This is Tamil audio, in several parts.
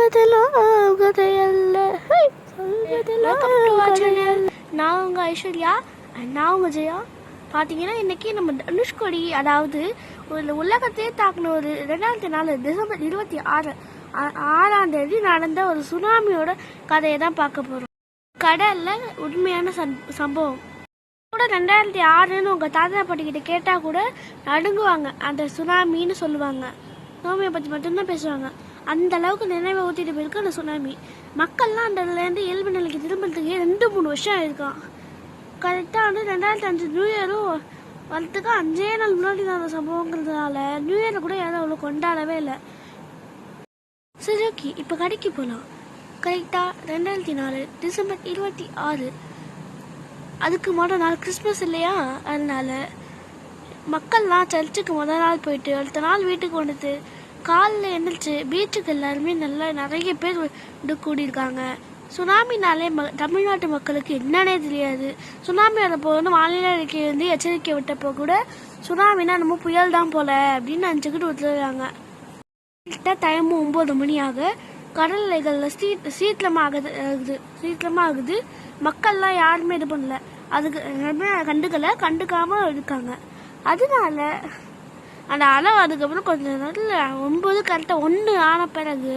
சொல்வதெல்லாம் கதையல்ல. நான் உங்கள் ஐஸ்வர்யா நான் உங்கள் ஜெயா. பார்த்தீங்கன்னா இன்னைக்கு நம்ம தனுஷ்கோடி அதாவது ஒரு உலகத்தையே தாக்கின ஒரு ரெண்டாயிரத்தி நாலு டிசம்பர் இருபத்தி ஆறு ஆறாம் தேதி நடந்த ஒரு சுனாமியோட கதையை தான் பார்க்க போகிறோம் கடல்ல உண்மையான சம்- சம்பவம். கூட ரெண்டாயிரத்தி ஆறுன்னு உங்கள் தாத்தா பாட்டி கிட்ட கேட்டால் கூட நடுங்குவாங்க. அந்த சுனாமின்னு சொல்லுவாங்க. சுனாமியை பற்றி மட்டும்தான் பேசுவாங்க. அந்த அளவுக்கு நினைவை ஊற்றிட்டு போயிருக்கு அந்த சுனாமி. மக்கள்லாம் அந்தலேருந்து இயல்பு நிலைக்கு திரும்புறதுக்கு ரெண்டு மூணு வருஷம் ஆயிருக்கான். கரெக்டாக வந்து ரெண்டாயிரத்தி அஞ்சு நியூ இயரும் வரத்துக்கு அஞ்சே நாள் முன்னாடி நடந்த சம்பவங்கிறதுனால நியூ இயரை கூட யாரும் அவ்வளோ கொண்டாடவே இல்லை. சரி ஓகே இப்போ கடைக்கு போகலாம் கரெக்டாக ரெண்டாயிரத்தி நாலு டிசம்பர் இருபத்தி ஆறு. அதுக்கு மொதல் நாள் கிறிஸ்மஸ் இல்லையா? அதனால மக்கள்லாம் சர்ச்சுக்கு முதல் நாள் போயிட்டு அடுத்த நாள் வீட்டுக்கு வந்துட்டு காலில் எழுந்திரிச்சு பீச்சுக்கு எல்லாருமே நல்லா நிறைய பேர் வந்து கூடியிருக்காங்க. சுனாமினாலே ம தமிழ்நாட்டு மக்களுக்கு என்னன்னே தெரியாது. சுனாமி வரப்போ வந்து வானிலை அறிக்கை வந்து எச்சரிக்கை விட்டப்போ கூட சுனாமினா நம்ம புயல் தான் போல அப்படின்னு நினச்சிக்கிட்டு விட்டுறாங்க டைமும் ஒம்பது மணி ஆக கடல் அலைகளில் சீட் சீக்கிரமாக ஆகுது ஆகுது சீக்கிரமாக ஆகுது மக்கள்லாம் யாருமே இது பண்ணல. அதுக்கு கண்டுக்கலை கண்டுக்காமல் இருக்காங்க. அதனால அந்த அலை அதுக்கப்புறம் கொஞ்சம் நேரத்தில் ஒன்பது கரெக்டாக ஒன்று ஆன பிறகு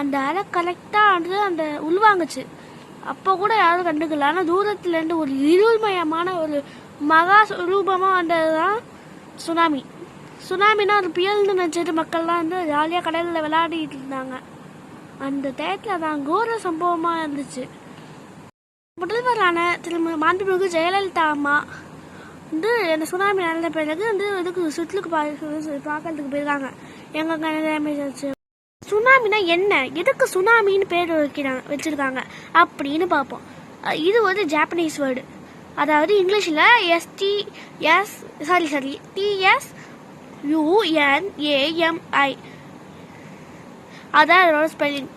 அந்த அலை கரெக்டாக வந்து அந்த உள்வாங்குச்சு. அப்போ கூட யாரும் கண்டுக்கல. ஆனால் தூரத்துலேருந்து ஒரு இருள்மயமான ஒரு மகா ரூபமாக வந்தது தான் சுனாமி. சுனாமினா ஒரு புயல்னு நினச்சிட்டு மக்கள்லாம் வந்து ஜாலியாக கடலில் விளையாடிட்டு இருந்தாங்க. அந்த டயத்தில் தான் கோர சம்பவமாக இருந்துச்சு. முதல்வரான திரு மாண்புமிகு ஜெயலலிதா அம்மா வந்து அந்த சுனாமி நடந்த பிறகு வந்து இதுக்கு சுற்றுலுக்கு பா பார்க்கறதுக்கு போயிருக்காங்க. எங்க டேமேஜ் ஆச்சு. சுனாமினா என்ன? எதுக்கு சுனாமின்னு பேர் வைக்கிறாங்க வச்சிருக்காங்க? அப்படின்னு பார்ப்போம். இது வந்து ஜாப்பனீஸ் வேர்டு அதாவது இங்கிலீஷில் S T S sorry sorry T S U N A M I அதான் அதோட ஸ்பெல்லிங்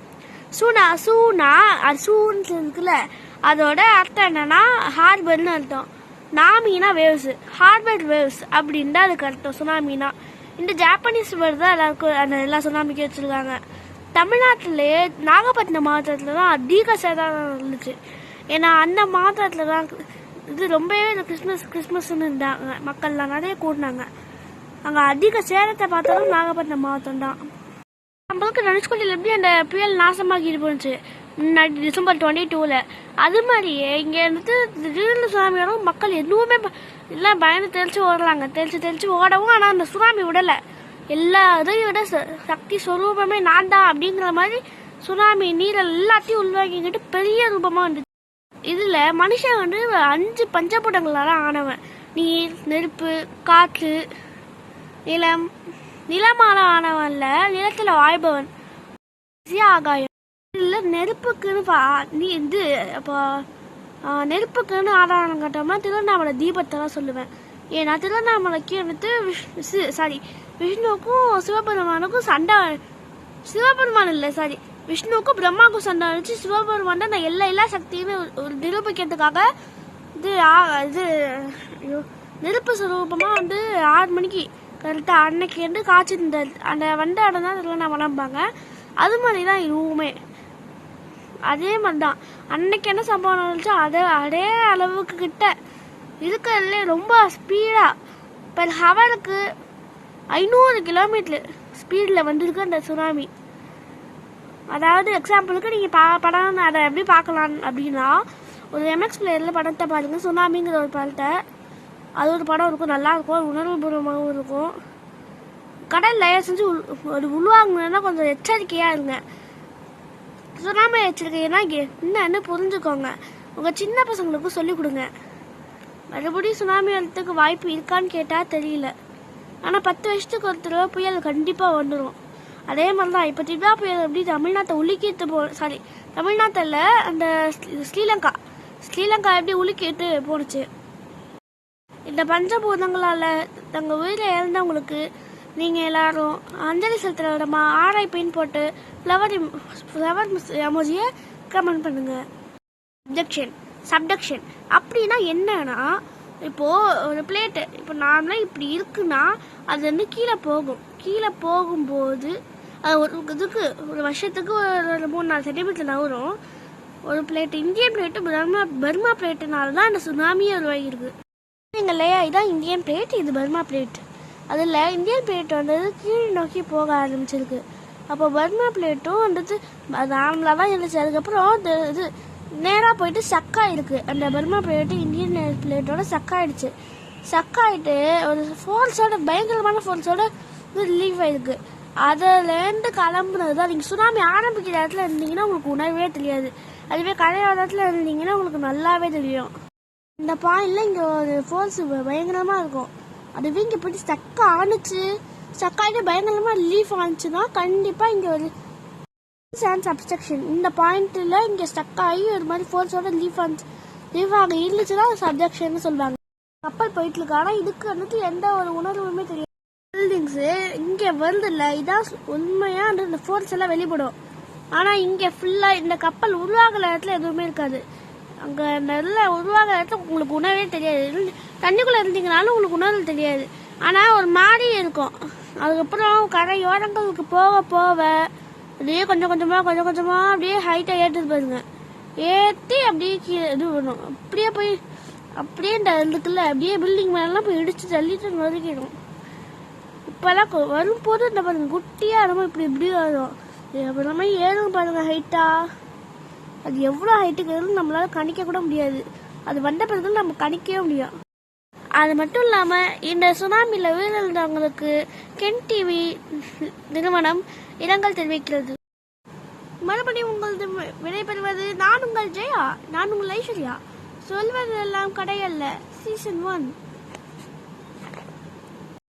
சூனா சூனா சூன்னு இருக்குல்ல அதோட அர்த்தம் என்னன்னா ஹார்பர்னு அர்த்தம். நாமினா வேவ்ஸ் ஹார்பர்ட் வேவ்ஸ் அப்படின்ட்டு அது அதுக்கு அர்த்தம் சுனாமினா. இந்த ஜாப்பனீஸ் வேர்டு தான் எல்லாருக்கும் அந்த எல்லா சுனாமிக்கும் வச்சுருக்காங்க. தமிழ்நாட்டிலே நாகப்பட்டினம் மாவட்டத்தில் தான் அதிக சேதாரம் இருந்துச்சு. ஏன்னா அந்த மாவட்டத்தில் தான் இது ரொம்பவே இந்த கிறிஸ்மஸ் கிறிஸ்மஸ்ன்னு இருந்தாங்க. மக்கள்லாம் நிறைய கூடினாங்க. அங்கே அதிக சேதத்தை பார்த்தாலும் நாகப்பட்டினம் மாவட்டம் தான் நம்மளுக்கு தனுஷ்கோடியில் எப்படி அந்த புயல் நாசமாகிட்டு போணுச்சு டிசம்பர் டுவெண்ட்டி டூவில் அது மாதிரியே இங்கே இருந்துட்டு திடீர்னு சுனாமி மக்கள் எதுவுமே ப- எல்லாம் பயந்து தெளிச்சு ஓடுறாங்க. தெளிச்சு தெளிச்சு ஓடவும் ஆனால் அந்த சுனாமி விடலை. எல்லா இதையும் விட ச- சக்தி ஸ்வரூபமே நான் தான் அப்படிங்கிற மாதிரி சுனாமி நீரை எல்லாத்தையும் உள்வாங்கிக்கிட்டு பெரிய ரூபமாக வந்துச்சு. இதில் மனுஷன் வந்து அஞ்சு பஞ்சபூதங்களால் ஆனவன். நீர் நெருப்பு காற்று நிலம். நிலமான ஆனவன்ல நிலத்தில் வாய்பவன் ஆகாயம். இல்லை நெருப்புக்குன்னு பா- நீ இது அப்போ நெருப்புக்குன்னு ஆதாரம் காட்டாமல் திருவண்ணாமலை தீபத்தை தான் சொல்லுவேன். ஏன்னா திருவண்ணாமலைக்கு வந்துட்டு சாரி விஷ்ணுவுக்கும் சிவபெருமானுக்கும் சண்டை சிவபெருமான் இல்லை சாரி விஷ்ணுவுக்கும் பிரம்மாவுக்கும் சண்டை வச்சு சிவபெருமான் தான் நான் எல்லா எல்லா சக்தியுமே ஒரு- நிரூபிக்கிறதுக்காக இது ஆ- இது நெருப்பு சுரூபமாக வந்து ஆறு மணிக்கு கரெக்டாக அன்னைக்கு வந்து காய்ச்சி இந்த அந்த வந்த இடம் தான் திருவண்ணாமலைம்பாங்க. அது மாதிரி தான் இதுவுமே. அதே மாதிரி தான் அன்னைக்கு என்ன சம்பவம் நடந்துச்சோ அதே அதே அளவுக்கு கிட்ட இருக்கிறதுலே ரொம்ப ஸ்பீடாக பெர் ஹவருக்கு ஐநூறு கிலோமீட்டர் ஸ்பீடில் வந்திருக்கு அந்த சுனாமி அதாவது எக்ஸாம்பிளுக்கு நீங்கள் பா படம் அதை எப்படி பார்க்கலாம் அப்படின்னா ஒரு எம்எக்ஸ் பிளேயரில் படத்தை பாருங்கள் சுனாமிங்கிற ஒரு படத்தை அது ஒரு படம் இருக்கும் நல்லா இருக்கும் உணர்வுபூர்வமாகவும் இருக்கும். கடல் லயர் செஞ்சு உள் ஒரு உள்வாங்கணுன்னா கொஞ்சம் எச்சரிக்கையாக இருங்க. சுனாமி எச்சரிக்கைன்னா இங்கே என்னன்னு புரிஞ்சுக்கோங்க. உங்கள் சின்ன பசங்களுக்கும் சொல்லிக் கொடுங்க. மறுபடியும் சுனாமி வரத்துக்கு வாய்ப்பு இருக்கான்னு கேட்டால் தெரியல. ஆனால் பத்து வருஷத்துக்கு ஒரு தடவை புயல் கண்டிப்பாக வந்துடும் அதே மாதிரி தான் இப்போ திடா புயல் எப்படி தமிழ்நாட்டை உலுக்கிட்டு போ சாரி தமிழ்நாட்டில் அந்த ஸ்ரீலங்கா. ஸ்ரீலங்கா எப்படி உலுக்கிட்டு போணுச்சு? இந்த பஞ்சபூதங்களால் தங்கள் உயிரை இழந்தவங்களுக்கு நீங்கள் எல்லாரும் அஞ்சலி செலுத்துகிற விடமா ஆரை பின் போட்டு ஃப்ளவர் ஃப்ளவர் எமோஜியை கமெண்ட் பண்ணுங்கள் சப்ஜெக்ஷன் சப்டக்ஷன் அப்படின்னா என்னன்னா இப்போது ஒரு பிளேட்டு இப்போ நார்மலாக இப்படி இருக்குன்னா அது வந்து கீழே போகும். கீழே போகும்போது அது ஒரு இதுக்கு ஒரு வருஷத்துக்கு ஒரு மூணு நாலு சென்டிமீட்டர் நகரும் ஒரு plate Indian plate Burma Burma பிளேட்டுனால தான் அந்த சுனாமியே உருவாகிருக்கு இல்லையா? இதான் இந்தியன் பிளேட் இது பர்மா பிளேட் அதில் இந்தியன் பிளேட் வந்தது கீழ் நோக்கி போக ஆரம்பிச்சிருக்கு. அப்போ பர்மா பிளேட்டும் வந்துட்டு அது நார்மலாக தான் இருந்துச்சு. அதுக்கப்புறம் இந்த இது நேராக போயிட்டு சக்காயிருக்கு அந்த பர்மா பிளேட்டு இந்தியன் பிளேட்டோட சக்காயிடுச்சு சக்காயிட்டு ஒரு ஃபோர்ஸோட பயங்கரமான ஃபோர்ஸோட ரிலீஃப் ஆயிருக்கு. அதுலேருந்து கிளம்புனது தான். நீங்கள் சுனாமி ஆரம்பிக்கிற இடத்துல இருந்தீங்கன்னா உங்களுக்கு உணர்வே தெரியாது. அதுவே கரையோர இடத்துல இருந்தீங்கன்னா உங்களுக்கு நல்லாவே தெரியும். இந்த பாயிண்ட்ல இங்கே ஒரு ஃபோர்ஸ் பயங்கரமாக இருக்கும். அதுவே இங்க போயிட்டு ஸ்டக் ஆணுச்சு. ஸ்டக் ஆகிட்டு பயங்கரமாக லீஃப் ஆணுச்சுன்னா கண்டிப்பாக இங்கே ஒரு சான்ஸ் அப்ஸ்ட்ரக்ஷன் இந்த பாயிண்ட்டில் இங்கே ஸ்டக் ஆகி ஒரு மாதிரி ஃபோர்ஸோட லீஃப் ஆணுச்சு. லீஃப் ஆக இருந்துச்சுன்னா சப்ஜெக்ஷன் சொல்லுவாங்க. கப்பல் போயிட்டு இருக்கு. ஆனால் இதுக்கு வந்துட்டு எந்த ஒரு உணர்வுமே தெரியாது. பில்டிங்ஸு இங்கே வருது இதான் உண்மையாக அந்த இந்த ஃபோர்ஸ் எல்லாம் வெளிப்படும். ஆனால் இங்கே ஃபுல்லாக இந்த கப்பல் உருவாகிற இடத்துல எதுவுமே இருக்காது. அங்கே நல்ல உருவாக இடத்துல உங்களுக்கு உணவே தெரியாது. தண்ணிக்குள்ளே இருந்தீங்கனாலும் உங்களுக்கு உணர்வு தெரியாது. ஆனால் ஒரு மாதிரி இருக்கும். அதுக்கப்புறம் கரையோரங்களுக்கு போக போக அப்படியே கொஞ்சம் கொஞ்சமாக கொஞ்சம் கொஞ்சமாக அப்படியே ஹைட்டாக ஏற்றுது பாருங்க. ஏற்றி அப்படியே கீழே இது பண்ணும். அப்படியே போய் அப்படியே இந்த இதுக்குள்ள அப்படியே பில்டிங் மேலாம் போய் இடிச்சு தள்ளிட்டு நொறுக்கிடும். இப்போல்லாம் வரும்போது இந்த பாருங்க குட்டியாக இருக்கும் இப்படி இப்படி வரும் இது அப்புறமா ஏறும் பாருங்க ஹைட்டாக அது எவ்வளோ ஹைட்டுக்கு ஏறும் நம்மளால கணிக்க கூட முடியாது. அது வந்த பிறகு நம்ம கணிக்கவே முடியும். அது மட்டும் இல்லாமல் இந்த சுனாமியில் உயிரிழந்தவங்களுக்கு கென் டிவி நிறுவனம் இரங்கல் தெரிவிக்கிறது. மறுபடியும் உங்களது விடைபெறுவது நான் உங்கள் ஜெயா நான் உங்கள் ஐஸ்வர்யா. சொல்வதெல்லாம் கடையல்ல சீசன் ஒன்